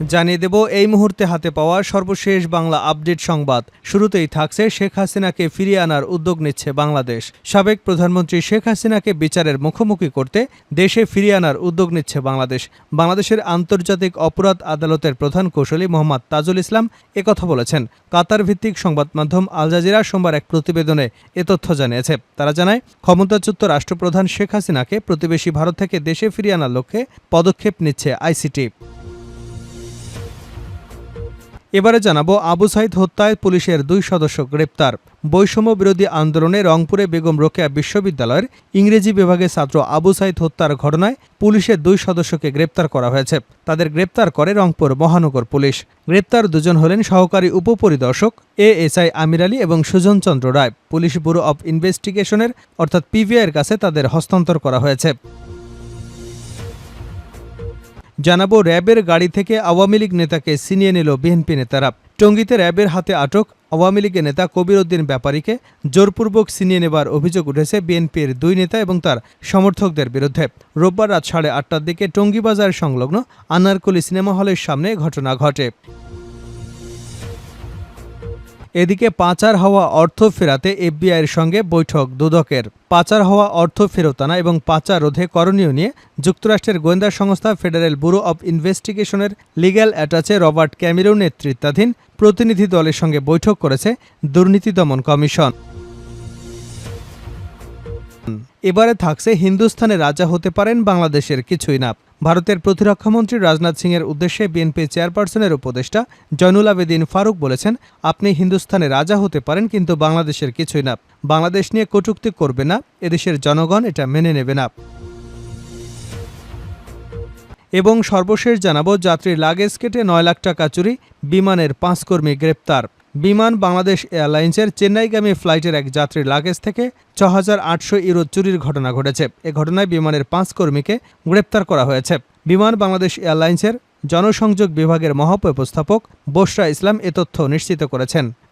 জানিয়ে দেব, এই মুহূর্তে হাতে পাওয়া সর্বশেষ বাংলা আপডেট সংবাদ। শুরুতেই থাকছে শেখ হাসিনাকে ফিরিয়ে আনার উদ্যোগ নিচ্ছে বাংলাদেশ। সাবেক প্রধানমন্ত্রী শেখ হাসিনাকে বিচারের মুখোমুখি করতে দেশে ফিরিয়ে আনার উদ্যোগ নিচ্ছে বাংলাদেশ। বাংলাদেশের আন্তর্জাতিক অপরাধ আদালতের প্রধান কৌশলী মোহাম্মদ তাজুল ইসলাম একথা বলেছেন। কাতার ভিত্তিক সংবাদ মাধ্যম আল জাজিরা সোমবার এক প্রতিবেদনে এ তথ্য জানিয়েছে। তারা জানায়, ক্ষমতাচ্যুত রাষ্ট্রপ্রধান শেখ হাসিনাকে প্রতিবেশী ভারত থেকে দেশে ফিরিয়ে আনার লক্ষ্যে পদক্ষেপ নিচ্ছে আইসিটি। এবারে জানাব আবু সাইদ হত্যায় পুলিশের দুই সদস্য গ্রেপ্তার। বৈষম্য বিরোধী আন্দোলনে রংপুরে বেগম রোকেয়া বিশ্ববিদ্যালয়ের ইংরেজি বিভাগের ছাত্র আবু সাইদ হত্যার ঘটনায় পুলিশের দুই সদস্যকে গ্রেপ্তার করা হয়েছে। তাদের গ্রেপ্তার করে রংপুর মহানগর পুলিশ। গ্রেপ্তার দুজন হলেন সহকারী উপপরিদর্শক A S I Amir Ali এবং Sujan Chandra Roy. Police bureau of ইনভেস্টিগেশনের, অর্থাৎ পিভিআইয়ের কাছে তাদের হস্তান্তর করা হয়েছে। জানাব র্যাবের গাড়ি থেকে আওয়ামী লীগ নেতাকে ছিনিয়ে নিল বিএনপি নেতারা। টঙ্গীতে র্যাবের হাতে আটক আওয়ামী লীগের নেতা কবির উদ্দিন ব্যাপারীকে জোরপূর্বক ছিনিয়ে নেবার অভিযোগ উঠেছে বিএনপির দুই নেতা এবং তার সমর্থকদের বিরুদ্ধে। রোববার রাত সাড়ে আটটার দিকে টঙ্গিবাজার সংলগ্ন আনারকলি সিনেমা হলের সামনে ঘটনা ঘটে। এদিকে পাচার হওয়া অর্থ ফেরাতে এফবিআইয়ের সঙ্গে বৈঠক, দুদকের। পাচার হওয়া অর্থ ফেরত আনা এবং পাচার রোধে করণীয় নিয়ে যুক্তরাষ্ট্রের গোয়েন্দা সংস্থা ফেডারেল ব্যুরো অব ইনভেস্টিগেশনের লিগ্যাল অ্যাটাচে রবার্ট ক্যামিরো নেতৃত্বাধীন প্রতিনিধি দলের সঙ্গে বৈঠক করেছে দুর্নীতি দমন কমিশন। এবারে থাকছে হিন্দুস্থানে রাজা হতে পারেন বাংলাদেশের কিছুই না। ভারতের প্রতিরক্ষামন্ত্রী রাজনাথ সিংয়ের উদ্দেশ্যে বিএনপি চেয়ারপারসনের উপদেষ্টা জয়নুল আবেদিন ফারুক বলেছেন, আপনি হিন্দুস্থানে রাজা হতে পারেন, কিন্তু বাংলাদেশের কিছুই না। বাংলাদেশ নিয়ে কটূক্তি করবে না, এদেশের জনগণ এটা মেনে নেবে না। এবং সর্বশেষ জানাব, যাত্রীর লাগেজ কেটে নয় লাখ টাকা চুরি, বিমানের পাঁচ কর্মী গ্রেপ্তার। বিমান বাংলাদেশ এয়ারলাইন্সের চেন্নাইগামী ফ্লাইটের এক যাত্রীর লাগেজ থেকে ছ হাজার আটশো ইউরো চুরির ঘটনা ঘটেছে। এ ঘটনায় বিমানের পাঁচ কর্মীকে গ্রেপ্তার করা হয়েছে। বিমান বাংলাদেশ এয়ারলাইন্সের জনসংযোগ বিভাগের মহাব্যবস্থাপক বসরা ইসলাম এ তথ্য নিশ্চিত করেছেন।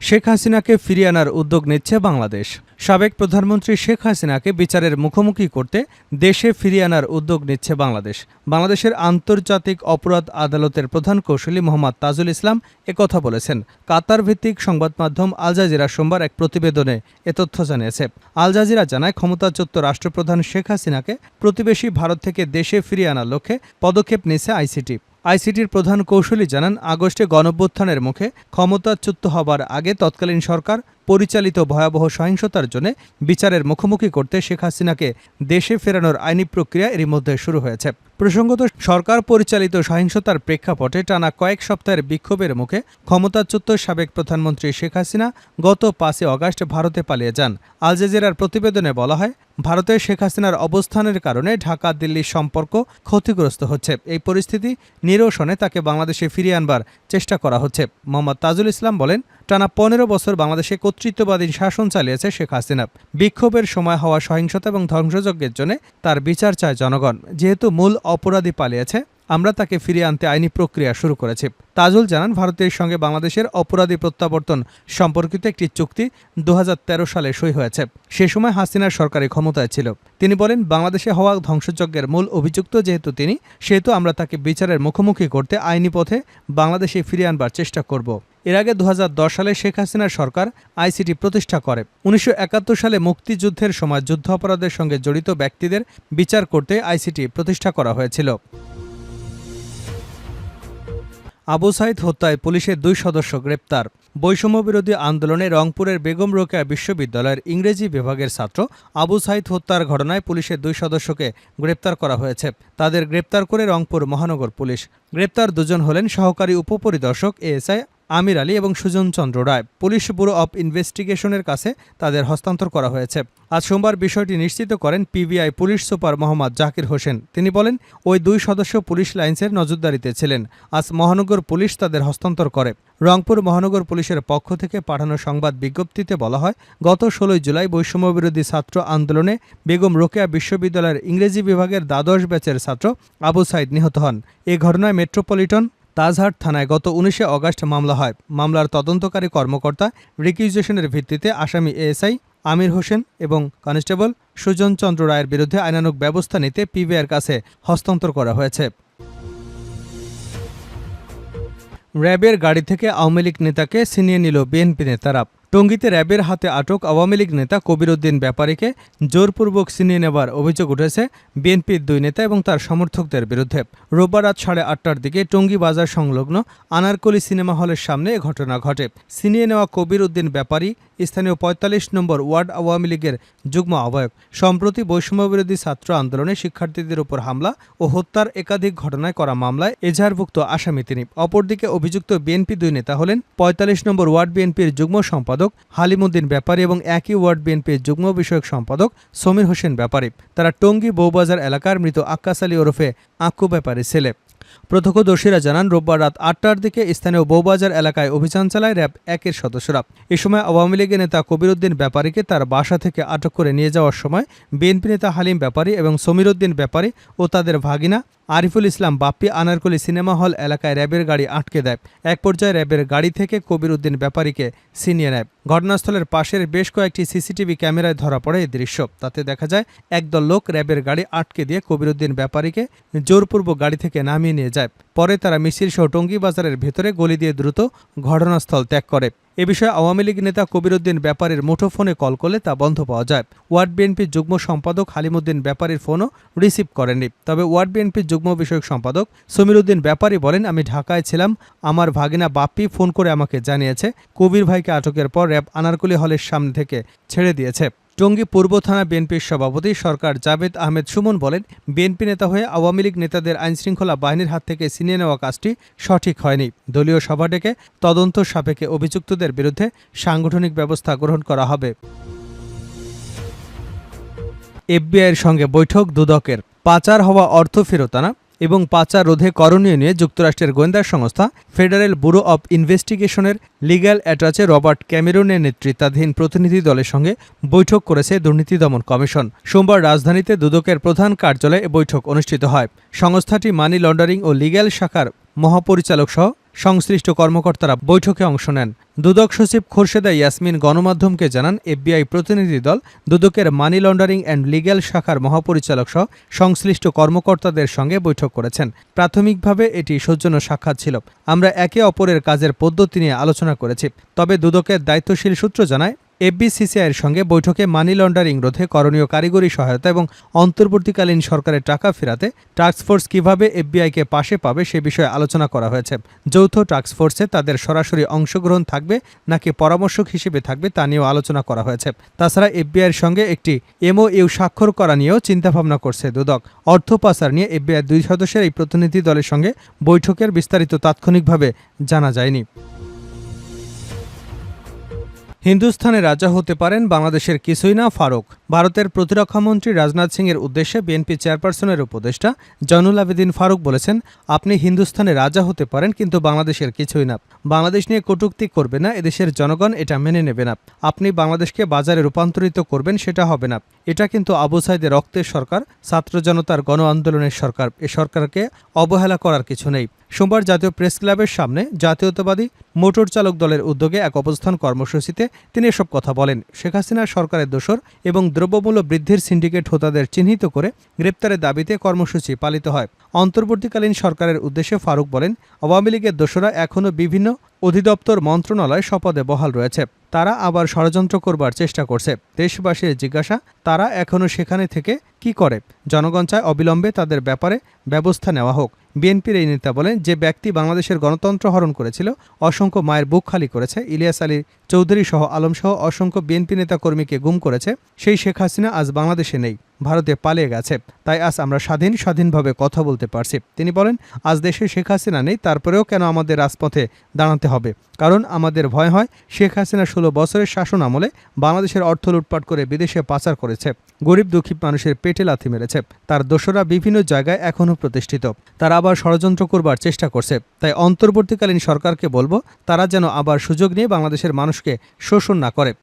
শেখ হাসিনাকে ফিরিয়ে আনার উদ্যোগ নিচ্ছে বাংলাদেশ। সাবেক প্রধানমন্ত্রী শেখ হাসিনাকে বিচারের মুখোমুখি করতে দেশে ফিরিয়ে আনার উদ্যোগ নিচ্ছে বাংলাদেশ। বাংলাদেশের আন্তর্জাতিক অপরাধ আদালতের প্রধান কৌশলী মোহাম্মদ তাজুল ইসলাম একথা বলেছেন। কাতার ভিত্তিক সংবাদ মাধ্যম আল জাজিরা সোমবার এক প্রতিবেদনে এ তথ্য জানিয়েছে। আল জাজিরা জানায়, ক্ষমতাচ্যুত রাষ্ট্রপ্রধান শেখ হাসিনাকে প্রতিবেশী ভারত থেকে দেশে ফিরিয়ে আনার লক্ষ্যে পদক্ষেপ নিয়েছে আইসিটি। আইসিটির প্রধান কৌশলী জানান আগস্টে গণঅভ্যুত্থানের মুখে ক্ষমতাচ্যুত হবার আগে তৎকালীন সরকার পরিচালিত ভয়াবহ সহিংসতার জন্য বিচারের মুখোমুখি করতে শেখ হাসিনাকে দেশে ফেরানোর আইনি প্রক্রিয়া এরই মধ্যে শুরু হয়েছে। প্রসঙ্গত, সরকার পরিচালিত সহিংসতার প্রেক্ষাপটে টানা কয়েক সপ্তাহের বিক্ষোভের মুখে ক্ষমতাচ্যুত সাবেক প্রধানমন্ত্রী শেখ হাসিনা গত পাঁচই অগাস্ট ভারতে পালিয়ে যান। আল জাজিরার প্রতিবেদনে বলা হয়, ভারতে শেখ হাসিনার অবস্থানের কারণে ঢাকা, দিল্লির সম্পর্ক ক্ষতিগ্রস্ত হচ্ছে। এই পরিস্থিতি নিরসনে তাকে বাংলাদেশে ফিরিয়ে আনবার চেষ্টা করা হচ্ছে। মোহাম্মদ তাজুল ইসলাম বলেন টানা পনেরো বছর বাংলাদেশে কর্তৃত্ববাদী শাসন চালিয়েছে শেখ হাসিনা। বিক্ষোভের সময় হওয়া সহিংসতা এবং ধ্বংসযজ্ঞের জন্য তার বিচার চায় জনগণ। যেহেতু মূল অপরাধী পালিয়েছে, আমরা তাকে ফিরিয়ে আনতে আইনি প্রক্রিয়া শুরু করেছি। তাজুল জানান, ভারতের সঙ্গে বাংলাদেশের অপরাধী প্রত্যাবর্তন সম্পর্কিত একটি চুক্তি দু হাজার তেরো সালে সই হয়েছে। সে সময় হাসিনার সরকারি ক্ষমতায় ছিল। তিনি বলেন, বাংলাদেশে হওয়া ধ্বংসযজ্ঞের মূল অভিযুক্ত যেহেতু তিনি, সেহেতু আমরা তাকে বিচারের মুখোমুখি করতে আইনি পথে বাংলাদেশে ফিরিয়ে আনবার চেষ্টা করব। এর আগে দু হাজার দশ সালে শেখ হাসিনার সরকার আইসিটি প্রতিষ্ঠা করে। উনিশশো একাত্তর সালে মুক্তিযুদ্ধের সময় যুদ্ধ অপরাধের সঙ্গে জড়িত ব্যক্তিদের বিচার করতে আইসিটি প্রতিষ্ঠা করা হয়েছিল। আবু সাইদ হত্যায় পুলিশের দুই সদস্য গ্রেপ্তার। বৈষম্য বিরোধী আন্দোলনে রংপুরের বেগম রোকেয়া বিশ্ববিদ্যালয়ের ইংরেজি বিভাগের ছাত্র আবু সাইদ হত্যার ঘটনায় পুলিশের দুই সদস্যকে গ্রেপ্তার করা হয়েছে। তাদের গ্রেপ্তার করে রংপুর মহানগর পুলিশ। গ্রেপ্তার দুজন হলেন সহকারী উপপরিদর্শক এএসআই আমির আলী এবং Sujan Chandra Roy, police bureau of ইনভেস্টিগেশনের কাছে তাদের হস্তান্তর করা হয়েছে। আজ সোমবার বিষয়টি নিশ্চিত করেন PBI police super Mohammad Zakir Hossain. তিনি বলেন, ওই দুই সদস্য পুলিশ লাইন্সের নজরদারিতে ছিলেন। আজ মহানগর পুলিশ তাদের হস্তান্তর করে। রংপুর মহানগর পুলিশের পক্ষ থেকে পাঠানো সংবাদ বিজ্ঞপ্তিতে বলা হয়, গত ষোলোই জুলাই বৈষম্যবিরোধী ছাত্র আন্দোলনে বেগম রোকেয়া বিশ্ববিদ্যালয়ের ইংরেজি বিভাগের দ্বাদশ ব্যাচের ছাত্র আবু সাইদ নিহত হন। এ ঘটনায় মেট্রোপলিটন তাজহাট থানায় গত উনিশে অগাস্ট মামলা হয়। মামলার তদন্তকারী কর্মকর্তা রিকিউজেশনের ভিত্তিতে আসামি এএসআই আমির হোসেন এবং কনস্টেবল সুজন চন্দ্র রায়ের বিরুদ্ধে আইনানুক ব্যবস্থা নিতে পিবিআইয়ের কাছে হস্তান্তর করা হয়েছে। র্যাবের গাড়ি থেকে আওয়ামী লীগ নেতাকে ছিনিয়ে নিল বিএনপি নেতারা। টঙ্গীতে র্যাবের হাতে আটক আওয়ামী লীগ নেতা কবিরউদ্দিন ব্যাপারীকে জোরপূর্বক ছিনিয়ে নেবার অভিযোগ উঠেছে বিএনপির দুই নেতা এবং তার সমর্থকদের বিরুদ্ধে। রোববার রাত সাড়ে আটটার দিকে টঙ্গী বাজার সংলগ্ন আনারকলি সিনেমা হলের সামনে এ ঘটনা ঘটে। ছিনিয়ে নেওয়া কবির উদ্দিন ব্যাপারী স্থানীয় পঁয়তাল্লিশ নম্বর ওয়ার্ড আওয়ামী লীগের যুগ্ম আহ্বায়ক। সম্প্রতি বৈষম্যবিরোধী ছাত্র আন্দোলনে শিক্ষার্থীদের উপর হামলা ও হত্যার একাধিক ঘটনায় করা মামলায় এজাহারভুক্ত আসামি তিনি। অপরদিকে অভিযুক্ত বিএনপি দুই নেতা হলেন পঁয়তাল্লিশ নম্বর ওয়ার্ড বিএনপির যুগ্ম সম্পাদক হালিমুদ্দিন ব্যাপারী এবং একই ওয়ার্ড বিএনপির যুগ্ম বিষয়ক সম্পাদক সমীর হোসেন ব্যাপারী। তারা টঙ্গী বৌবাজার এলাকার মৃত আক্কাস আলী ওরফে আক্কু ব্যাপারী ছেলে। প্রত্যক্ষদর্শীরা জানান, রোববার রাত আটটার দিকে স্থানীয় বৌবাজার এলাকায় অভিযান চালায় র্যাব একের সদস্যরা। এ সময় আওয়ামী লীগের নেতা কবিরউদ্দিন ব্যাপারীকে তার বাসা থেকে আটক করে নিয়ে যাওয়ার সময় বিএনপি নেতা হালিম ব্যাপারী এবং সমীরউদ্দিন ব্যাপারী ও তাদের ভাগিনা আরিফুল ইসলাম বাপ্পি আনারকলি সিনেমা হল এলাকায় র্যাবের গাড়ি আটকে দেয়। এক পর্যায়ে র্যাবের গাড়ি থেকে কবির উদ্দিন ব্যাপারীকে ছিনিয়ে নেয়। ঘটনাস্থলের পাশের বেশ কয়েকটি সিসিটিভি ক্যামেরায় ধরা পড়ে এই দৃশ্য। তাতে দেখা যায়, একদল লোক র্যাবের গাড়ি আটকে দিয়ে কবির উদ্দিন ব্যাপারীকে জোরপূর্বক গাড়ি থেকে নামিয়ে নিয়ে যায়। পরে তারা মিছিল সহ টঙ্গী বাজারের ভেতরে গলি দিয়ে দ্রুত ঘটনাস্থল ত্যাগ করে। এ বিষয়ে আওয়ামী লীগ নেতা কবিরুদ্দিন ব্যাপারীর মুঠোফোনে কল করলে তা বন্ধ পাওয়া যায়। ওয়ার্ড বিএনপির যুগ্ম সম্পাদক হালিমুদ্দিন ব্যাপারীর ফোনও রিসিভ করেননি। তবে ওয়ার্ড বিএনপির যুগ্ম বিষয়ক সম্পাদক সমীরুদ্দিন ব্যাপারী বলেন, আমি ঢাকায় ছিলাম। আমার ভাগিনা বাপ্পি ফোন করে আমাকে জানিয়েছে, কবির ভাইকে আটকের পর র্যাব আনারকুলি হলের সামনে থেকে ছেড়ে দিয়েছে। টঙ্গী পূর্ব থানা বিএনপির সভাপতি সরকার জাভেদ আহমেদ সুমন বলেন, বিএনপি নেতা হয়ে আওয়ামী লীগ নেতাদের আইনশৃঙ্খলা বাহিনীর হাত থেকে ছিনিয়ে নেওয়া কাজটি সঠিক হয়নি। দলীয় সভা ডেকে তদন্ত সাপেক্ষে অভিযুক্তদের বিরুদ্ধে সাংগঠনিক ব্যবস্থা গ্রহণ করা হবে। এফবিআইয়ের সঙ্গে বৈঠক দুদকের। পাচার হওয়া অর্থ ফেরত আনা এবং পাচার রোধে করণীয় নিয়ে যুক্তরাষ্ট্রের গোয়েন্দা সংস্থা ফেডারেল ব্যুরো অব ইনভেস্টিগেশনের লিগ্যাল অ্যাটাচে রবার্ট ক্যামেরনের নেতৃত্বাধীন প্রতিনিধি দলের সঙ্গে বৈঠক করেছে দুর্নীতি দমন কমিশন। সোমবার রাজধানীতে দুদকের প্রধান কার্যালয়ে বৈঠক অনুষ্ঠিত হয়। সংস্থাটি মানি লন্ডারিং ও লিগ্যাল শাখার মহাপরিচালক সহ সংশ্লিষ্ট কর্মকর্তারা বৈঠকে অংশ নেন। দুদক সচিব খোরশেদা ইয়াসমিন গণমাধ্যমকে জানান, এফবিআই প্রতিনিধি দল দুদকের মানি লন্ডারিং অ্যান্ড লিগ্যাল শাখার মহাপরিচালক সহ সংশ্লিষ্ট কর্মকর্তাদের সঙ্গে বৈঠক করেছেন। প্রাথমিকভাবে এটি সৌজন্য সাক্ষাৎ ছিল। আমরা একে অপরের কাজের পদ্ধতি নিয়ে আলোচনা করেছি। তবে দুদকের দায়িত্বশীল সূত্র জানায় এফবিসিসিআইয়ের সঙ্গে বৈঠকে মানি লন্ডারিং রোধে করণীয় কারিগরি সহায়তা এবং অন্তর্বর্তীকালীন সরকারের টাকা ফেরাতে টাস্কফোর্স কীভাবে এফবিআইকে পাশে পাবে সে বিষয়ে আলোচনা করা হয়েছে। যৌথ টাস্কফোর্সে তাদের সরাসরি অংশগ্রহণ থাকবে নাকি পরামর্শক হিসেবে থাকবে তা নিয়েও আলোচনা করা হয়েছে। তাছাড়া এফবিআইয়ের সঙ্গে একটি এমওইউ স্বাক্ষর করা নিয়েও চিন্তাভাবনা করছে দুদক। অর্থ পাচার নিয়ে এফবিআই দুই সদস্যের এই প্রতিনিধি দলের সঙ্গে বৈঠকের বিস্তারিত তাৎক্ষণিকভাবে জানা যায়নি। হিন্দুস্থানে রাজা হতে পারেন বাংলাদেশের কিছুই না, ফারুক। ভারতের প্রতিরক্ষামন্ত্রী রাজনাথ সিং এর উদ্দেশ্যে বিএনপি চেয়ারপারসনের উপদেষ্টা জয়নুল আবেদিন ফারুক বলেছেন, আপনি হিন্দুস্থানে রাজা হতে পারেন, কিন্তু বাংলাদেশের কিছুই না। বাংলাদেশ নিয়ে কটূক্তি করবে না, এদেশের জনগণ এটা মেনে নেবে না। আপনি বাংলাদেশকে বাজারে রূপান্তরিত করবেন, সেটা হবে না। এটা কিন্তু আবু সাইদের রক্তের সরকার, ছাত্র জনতার গণ আন্দোলনের সরকার। এ সরকারকে অবহেলা করার কিছু নেই। সোমবার জাতীয় প্রেস ক্লাবের সামনে জাতীয়তাবাদী মোটর চালক দলের উদ্যোগে এক অবস্থান কর্মসূচিতে তিনি এসব কথা বলেন। শেখ হাসিনার সরকারের দোসর এবং দ্রব্যমূল্য বৃদ্ধির সিন্ডিকেট হোতাদের চিহ্নিত করে গ্রেপ্তারের দাবিতে কর্মসূচি পালিত হয়। অন্তর্বর্তীকালীন সরকারের উদ্দেশ্যে ফারুক বলেন, আওয়ামী লীগের দোসরা এখনও বিভিন্ন অধিদপ্তর মন্ত্রণালয় শপথে বহাল রয়েছে। তারা আবার ষড়যন্ত্র করবার চেষ্টা করছে। দেশবাসীর জিজ্ঞাসা, তারা এখনও সেখানে থেকে কি করে? জনগণ চায় অবিলম্বে তাদের ব্যাপারে ব্যবস্থা নেওয়া হোক। বিএনপির এই নেতা বলেন, যে ব্যক্তি বাংলাদেশের গণতন্ত্র হরণ করেছিল, অসংখ্য মায়ের বুক খালি করেছে, ইলিয়াস আলী চৌধুরী সহ আলমসহ অসংখ্য বিএনপি নেতা কর্মীকে গুম করেছে, সেই শেখ হাসিনা আজ বাংলাদেশে নেই। ভারতে পালিয়ে গেছে। তাই আজ আমরা স্বাধীন, স্বাধীনভাবে কথা বলতে পারছি। তিনি বলেন, আজ দেশে শেখ হাসিনা নেই, তারপরেও কেন আমাদের রাজপথে দাঁড়াতে হবে? কারণ আমাদের ভয় হয়, শেখ হাসিনা ষোলো বছরের শাসন আমলে বাংলাদেশের অর্থ লুটপাট করে বিদেশে পাচার করেছে। গরিব, দুঃখী মানুষের পেটে লাথি মেরেছে। তার দোষরা বিভিন্ন জায়গায় এখনও প্রতিষ্ঠিত। তারা আবার ষড়যন্ত্র করবার চেষ্টা করছে। তাই অন্তর্বর্তীকালীন সরকারকে বলব, তারা যেন আবার সুযোগ নিয়ে বাংলাদেশের মানুষকে শোষণ না করে।